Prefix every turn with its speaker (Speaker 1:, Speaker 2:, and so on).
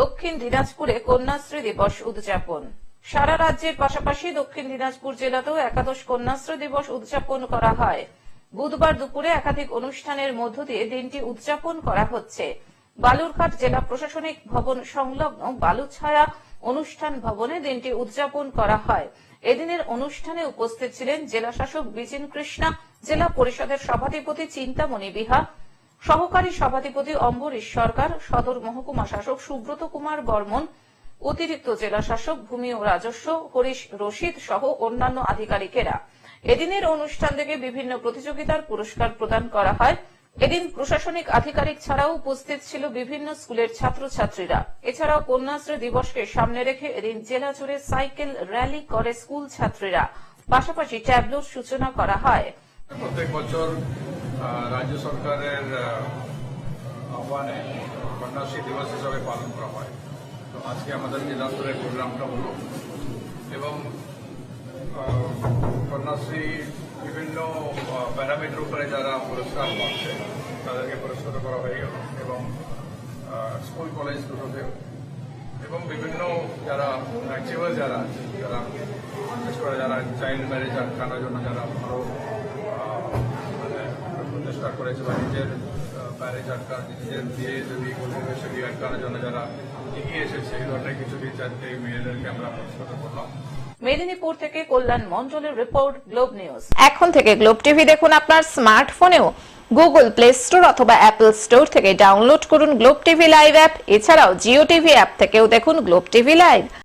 Speaker 1: দক্ষিণ দিনাজপুরে কন্যাশ্রী দিবস উদযাপন। সারা রাজ্যের পাশাপাশি দক্ষিণ দিনাজপুর জেলাতেও একাদশ কন্যাশ্রী দিবস উদযাপন করা হয়। বুধবার দুপুরে একাধিক অনুষ্ঠানের মধ্য দিয়ে দিনটি উদযাপন করা হচ্ছে। বালুরঘাট জেলা প্রশাসনিক ভবন সংলগ্ন বালুছায়া অনুষ্ঠান ভবনে দিনটি উদযাপন করা হয়। এদিনের অনুষ্ঠানে উপস্থিত ছিলেন জেলা শাসক বিজিন কৃষ্ণা, জেলা পরিষদের সভাধিপতি চিন্তামণি বিহা সহকারী সভাধিপতি অম্বরীশ সরকার, সদর মহকুমা শাসক সুব্রত কুমার বর্মন, অতিরিক্ত জেলা শাসক ভূমি ও রাজস্ব হরিশ রশিদ সহ অন্যান্য আধিকারিকেরা। এদিনের অনুষ্ঠান থেকে বিভিন্ন প্রতিযোগিতার পুরস্কার প্রদান করা হয়। এদিন প্রশাসনিক আধিকারিক ছাড়াও উপস্থিত ছিল বিভিন্ন স্কুলের ছাত্রছাত্রীরা। এছাড়াও কন্যাশ্রী দিবসকে সামনে রেখে এদিন জেলা জুড়ে সাইকেল র্যালি করে স্কুল ছাত্রীরা। পাশাপাশি ট্যাবলোর সূচনা করা হয়।
Speaker 2: প্রত্যেক বছর রাজ্য সরকারের আহ্বানে কন্যাশ্রী দিবস হিসাবে পালন করা হয়। তো আজকে আমাদের জেলা স্তরের প্রোগ্রামটা হলো। এবং কন্যাশ্রী বিভিন্ন প্যারামিটার উপরে যারা পুরস্কার পাচ্ছে, তাদেরকে পুরস্কৃত করা হয়ে গেল। এবং স্কুল, কলেজ দুটোতে এবং বিভিন্ন যারা অ্যাচিভার যারা আছে, যারা, বিশেষ করে যারা চাইল্ড ম্যারেজ আটকানোর জন্য যারা ভালো করেছে বা নিজের ম্যারেজ আটকা নিজের বিয়ে যদি করবে সে বিয়ে আটকানোর জন্য যারা এগিয়ে এসেছে এই ধরনের কিছু চারটে মেয়েদেরকে আমরা পুরস্কৃত করলাম।
Speaker 1: মেদিনীপুর থেকে কল্যাণ মন্ডলের রিপোর্ট গ্লোব নিউজ
Speaker 3: এখন থেকে গ্লোব টিভি দেখুন আপনার স্মার্টফোনেও গুগল প্লে স্টোর অথবা অ্যাপল স্টোর থেকে ডাউনলোড করুন গ্লোব টিভি লাইভ অ্যাপ এছাড়াও জিও টিভি অ্যাপ থেকেও দেখুন গ্লোব টিভি লাইভ